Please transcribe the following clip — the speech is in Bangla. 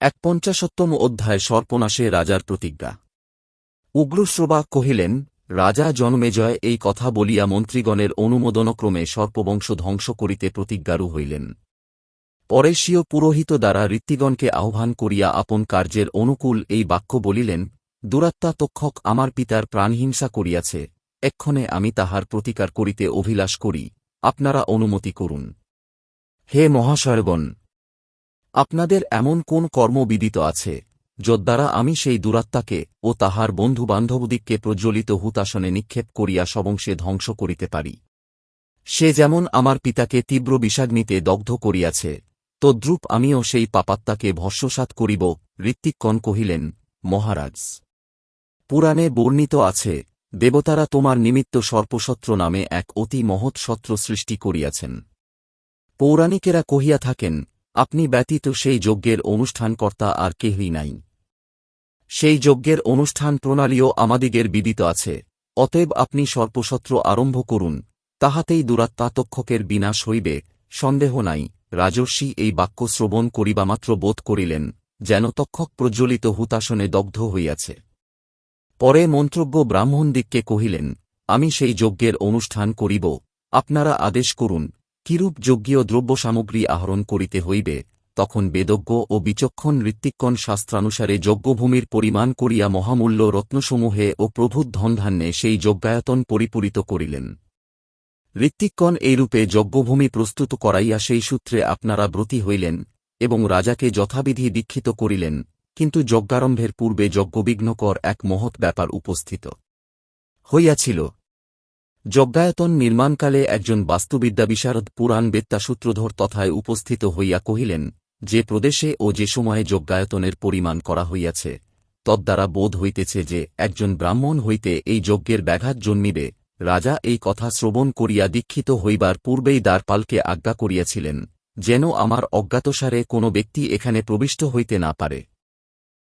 এক পঞ্চাশোত্তম অধ্যায় সর্পনাশে রাজার প্রতিজ্ঞা। উগ্রশ্রবা কহিলেন, রাজা জন্মেজয় এই কথা বলিয়া মন্ত্রীগণের অনুমোদনক্রমে সর্পবংশ ধ্বংস করিতে প্রতিজ্ঞারু হইলেন। পরে পুরোহিত দ্বারা ঋত্বিগণকে আহ্বান করিয়া আপন কার্যের অনুকূল এই বাক্য বলিলেন, দুরাত্মা তক্ষক আমার পিতার প্রাণহিংসা করিয়াছে, এক্ষণে আমি তাহার প্রতিকার করিতে অভিলাষ করি, আপনারা অনুমতি করুন। হে মহাশয়গণ আপনাদের এমন কোন কর্ম বিদিত আছে, যদ্বারা আমি সেই দুরাত্মাকে ও তাহার বন্ধুবান্ধবদিককে প্রজ্বলিত হুতাসনে নিক্ষেপ করিয়া সবংশে ধ্বংস করিতে পারি। সে যেমন আমার পিতাকে তীব্র বিষাগ্নিতে দগ্ধ করিয়াছে, তদ্রূপ আমিও সেই পাপাত্মাকে ভস্যসাৎ করিব ঋত্বিকগণ কহিলেন, মহারাজ। পুরাণে বর্ণিত আছে, দেবতারা তোমার নিমিত্ত সর্পসত্র নামে এক অতি মহৎ সত্র সৃষ্টি করিয়াছেন। পৌরাণিকেরা কহিয়া থাকেন আপনি ব্যতীত সেই যজ্ঞের অনুষ্ঠানকর্তা আর কেহই নাই। সেই যজ্ঞের অনুষ্ঠান প্রণালীও আমাদিগের বিদিত আছে। অতএব আপনি সর্পসত্র আরম্ভ করুন, তাহাতেই দুরাত্মাতক্ষকের বিনাশ হইবে, সন্দেহ নাই, রাজর্ষি এই বাক্য শ্রবণ করিবামাত্র বোধ করিলেন, যেন তক্ষক প্রজ্বলিত হুতাসনে দগ্ধ হইয়াছে। পরে মন্ত্রজ্ঞ ব্রাহ্মণদিককে কহিলেন, আমি সেই যজ্ঞের অনুষ্ঠান করিব, আপনারা আদেশ করুন কিরূপ যজ্ঞীয় দ্রব্যসামগ্রী আহরণ করিতে হইবে, তখন বেদজ্ঞ ও বিচক্ষণ ঋত্বিকণ শাস্ত্রানুসারে যজ্ঞভূমির পরিমাণ করিয়া মহামূল্য রত্নসমূহে ও প্রভূত ধনধান্যে সেই যজ্ঞায়তন পরিপূরিত করিলেন। ঋত্বিকগণ এইরূপে যজ্ঞভূমি প্রস্তুত করাইয়া সেই সূত্রে আপনারা ব্রতী হইলেন এবং রাজাকে যথাবিধি দীক্ষিত করিলেন, কিন্তু যজ্ঞারম্ভের পূর্বে যজ্ঞবিঘ্নকর এক মহৎ ব্যাপার উপস্থিত। হইয়াছিল যজ্ঞায়তন নির্মাণকালে একজন বাস্তুবিদ্যা বিশারদ পুরাণ বেত্তা সূত্রধর তথায় উপস্থিত হইয়া কহিলেন, যে প্রদেশে ও যে সময়ে যজ্ঞায়তনের পরিমাণ করা হইয়াছে, তদ্বারা বোধ হইতেছে যে একজন ব্রাহ্মণ হইতে এই যজ্ঞের ব্যাঘাত জন্মিবে। রাজা এই কথা শ্রবণ করিয়া দীক্ষিত হইবার পূর্বেই দ্বারপালকে আজ্ঞা করিয়াছিলেন, যেন আমার অজ্ঞাতসারে কোন ব্যক্তি এখানে প্রবিষ্ট হইতে না পারে।